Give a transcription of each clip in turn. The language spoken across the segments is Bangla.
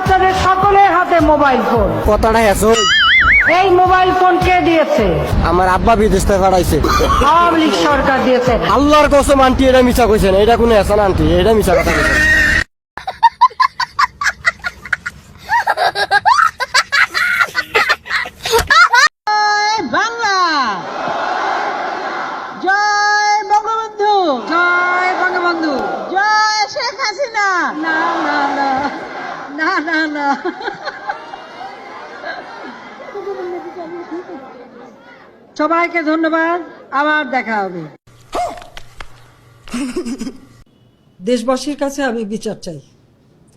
আপনাদের সকলের হাতে মোবাইল ফোন। কথাটা আছে এই মোবাইল ফোন কে দিয়েছে? আমার আব্বা বিদেশ থেকে পাঠাইছে। আওয়ামী লীগ সরকার দিয়েছে। আল্লাহর কসম আন্টি এটা মিছা কইছেন এটা কোনো না আন্টি এটা মিছা কথা কইছেন না। সবাইকে ধন্যবাদ আবার দেখা হবে। দেশবাসীর কাছে আমি বিচার চাই।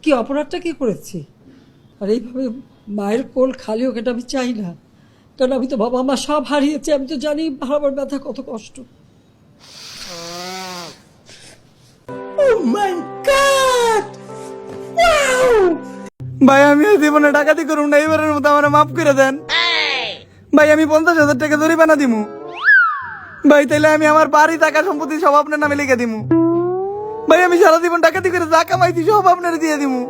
কি অপরাধটা কি করেছি? আর এইভাবে মায়ের কোল খালি হোক এটা আমি চাই না। কারণ আমি তো বাবা মা সব হারিয়েছি আমি তো জানি হারাবার ব্যথা কত কষ্ট। ভাই আমি এই জীবনে ডাকাতি করুম না এবারের মতো আমার মাফ করে দেন। ভাই আমি পঞ্চাশ হাজার টাকা জরিমানা দিমু। ভাই তাইলে আমি আমার বাড়ি টাকা সম্পত্তি সব আপনার নামে লিখে দিমু। ভাই আমি সারা জীবন ডাকাতি করে যা কামাইছি সব আপনার দিয়ে দিমু।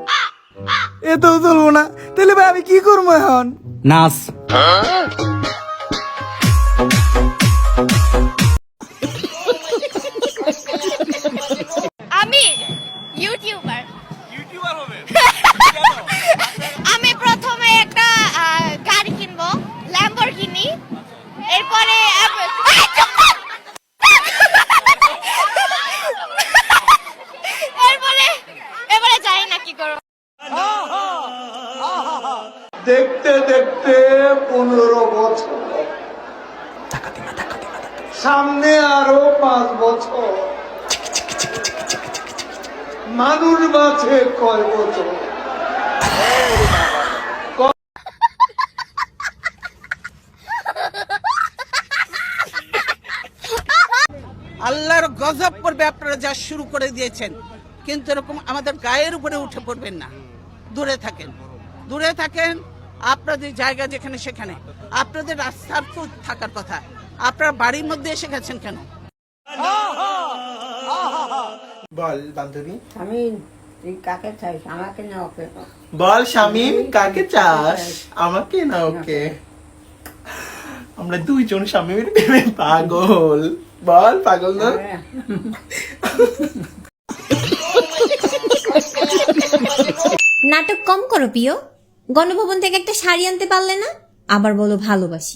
এতেও চলবো না। তাহলে ভাই আমি কি করব এখন? নাচ আমি ইউটিউবার। জানি না কি করব দেখতে দেখতে পনেরো বছর। সামনে আরও পাঁচ বছর। মানুষ বাঁচে কয় বছর? আল্লাহর গজব করবে আপনারা যা শুরু করে দিয়েছেন। কিন্তু এরকম আমাদের গায়ের উপরে উঠে পড়বেন না। দূরে থাকেন। দূরে থাকেন আপনাদের জায়গা যেখানে সেখানে। আপনাদের রাস্তার তো থাকার কথা। আপনার বাড়ির মধ্যে এসে গেছেন কেন? বল বান্ধবী। আমি তুই কাকে চাইছ আমাকে না ওকে? বল শামিম কাকে চাস? আমাকে না ওকে? আমরা দুইজন স্বামীর প্রেমে পাগল। বল পাগল না? নাটক কম করো প্রিয়। গণভবন থেকে একটা শাড়ি আনতে পারলে না? আবার বলো ভালোবাসি।